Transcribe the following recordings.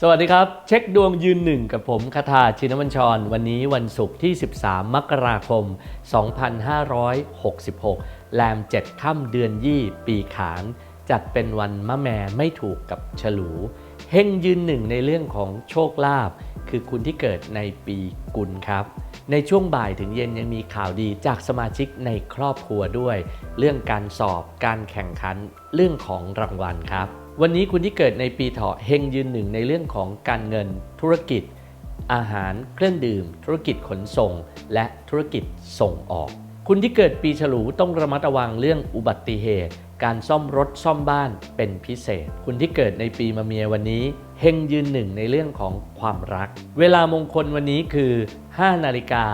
สวัสดีครับ เช็คดวงยืนหนึ่งกับผมคาถาชินวัญชร วันนี้วันศุกร์ที่ 13 มกราคม 2566 แรม 7 ค่ำเดือนยี่ ปีขานจัดเป็นวันมะแม่ไม่ถูกกับฉลู เฮงยืนหนึ่งในเรื่องของโชคลาภคือคุณที่เกิดในปีกุลครับ ในช่วงบ่ายถึงเย็นยังมีข่าวดีจากสมาชิกในครอบครัวด้วย เรื่องการสอบการแข่งขันเรื่องของรางวัลครับ วันนี้คุณที่เกิดในปีเถาะเฮงยืนหนึ่งในเรื่องของการเงิน ธุรกิจ อาหาร เครื่องดื่ม ธุรกิจขนส่ง และธุรกิจส่งออก คุณที่เกิดปีฉลูต้องระมัดระวังเรื่องอุบัติเหตุ การซ่อมรถซ่อมบ้านเป็นพิเศษ คุณที่เกิดในปีมะเมียวันนี้เฮงยืนหนึ่งในเรื่องของความรัก เวลามงคลวันนี้คือ 5 นาฬิกา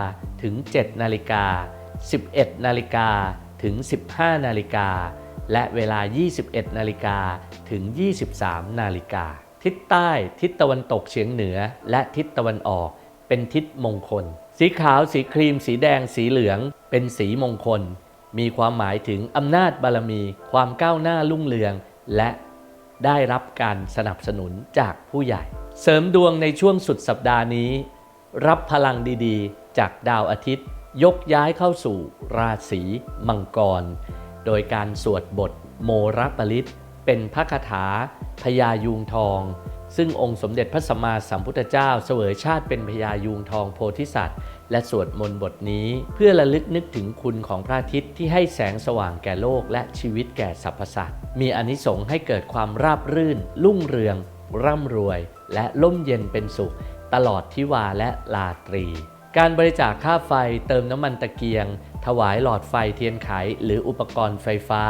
ถึง 7 นาฬิกา 11 นาฬิกาถึง 15 นาฬิกา และเวลา 21 นาฬิกาถึง 23 นาฬิกา ทิศใต้ ทิศตะวันตกเฉียงเหนือ และทิศตะวันออก เป็นทิศมงคล สีขาว สีครีม สีแดง สีเหลือง เป็นสีมงคล มีความหมายถึงอำนาจบารมี ความก้าวหน้ารุ่งเรือง และได้รับการสนับสนุนจากผู้ใหญ่ เสริมดวงในช่วงสุดสัปดาห์นี้ รับพลังดีๆ จากดาวอาทิตย์ ยกย้ายเข้าสู่ราศีมังกร โดยการสวดบทโมรปริต เป็นพระคาถาพญายูงทอง ซึ่งองค์สมเด็จพระสัมมาสัมพุทธเจ้าเสวยชาติเป็นพญายูงทองโพธิสัตว์ และสวดมนต์บทนี้ เพื่อระลึกนึกถึงคุณของพระอาทิตย์ที่ให้แสงสว่างแก่โลกและชีวิตแก่สรรพสัตว์ มีอานิสงส์ให้เกิดความราบรื่น รุ่งเรือง ร่ำรวย และร่มเย็นเป็นสุข ตลอดทิวาและลาตรี การบริจาคค่าไฟเติมน้ำมันตะเกียง ถวายหลอดไฟเทียนไขหรืออุปกรณ์ไฟฟ้า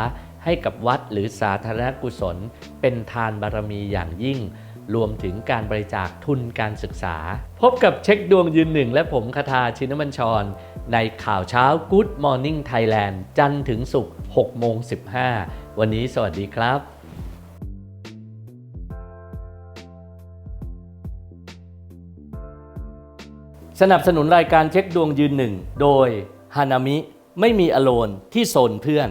ให้กับวัดหรือสาธารณกุศล เป็นทานบารมีอย่างยิ่ง รวมถึงการบริจาคทุนการศึกษา พบกับเช็คดวงยืนหนึ่ง และผมคาทาชินมัญชร ในข่าวเช้า Good Morning Thailand จันทร์ถึงศุกร์6โมง15 วันนี้สวัสดีครับสนับสนุนรายการเช็คดวงยืนหนึ่ง โดย ฮานามิไม่มีอโลนที่โซนเพื่อน